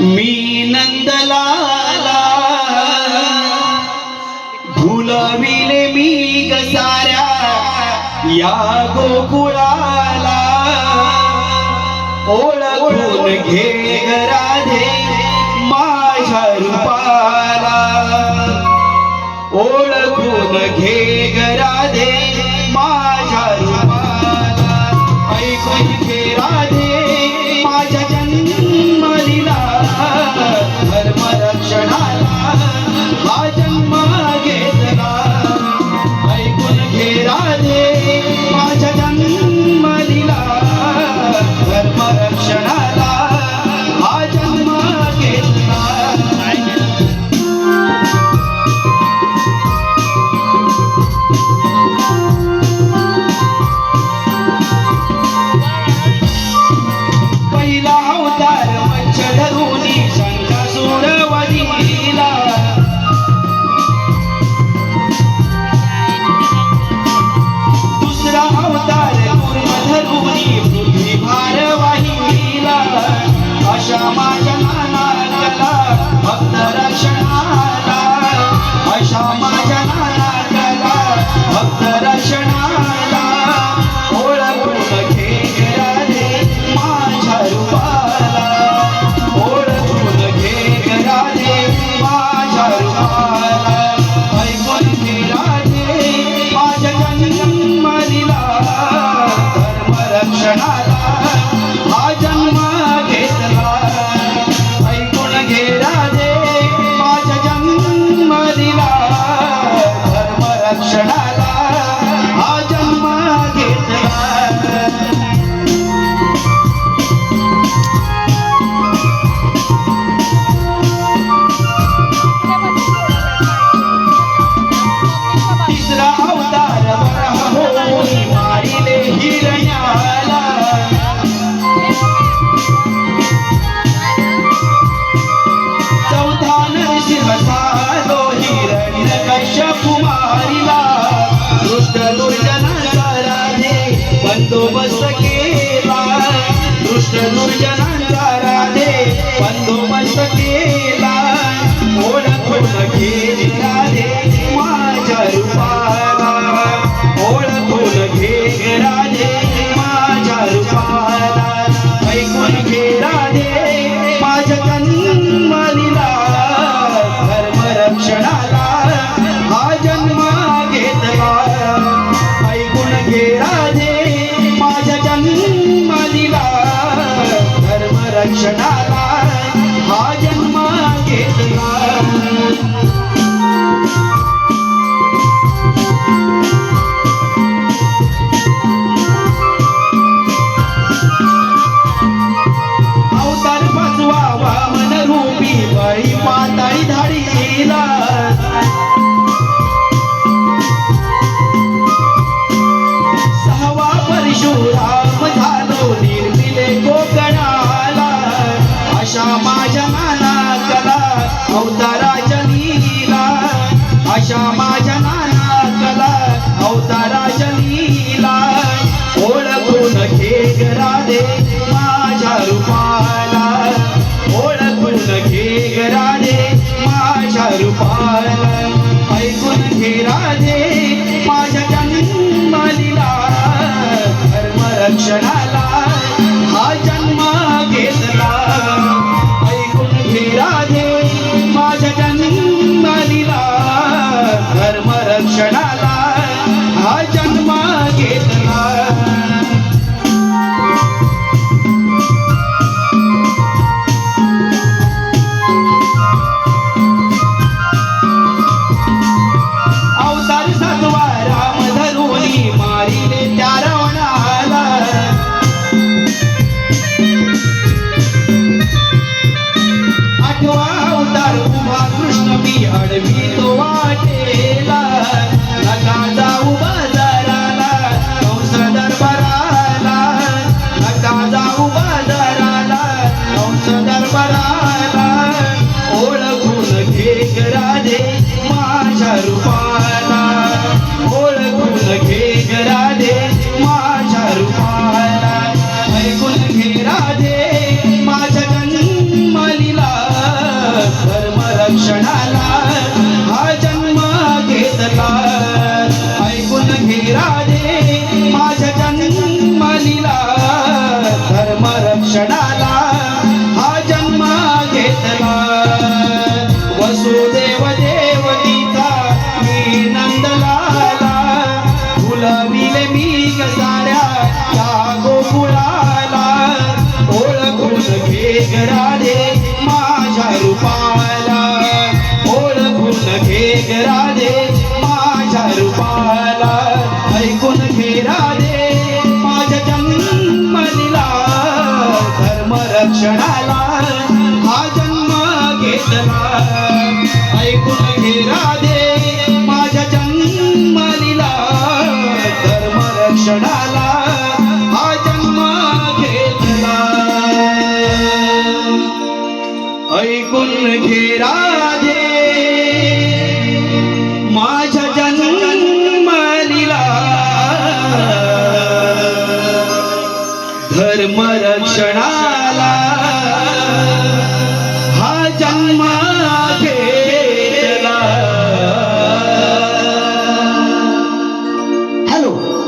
मी नंदलाला भुलविले मी कसाऱ्या या गोकुळाला. ओळखून घे राधे माझ्या रूपाला. ओळखून घे राधे माझ्या तो बस केला दुष्ट दुर्जन परशुराम झालो निर्मिले कोकणाला. अशा माझ्या नाना कला अवताराच्या अशा माझ्या नाना कला अवताराच्या लीला ओळखून घे गरादे माझ्या रूपाला. ओळखून माझ्या रूपाला. राधे माझ्या रूपाला ओळखून घे राधे माझ्या रूपाला. ऐकून घे राधे माझ्या जन्मलीला धर्म रक्षणाला हा जन्म घेतला. ऐकून घेरा ऐकून घे राधे माझ्या जन्मलीला. धर्म रक्षणाला हा जन्म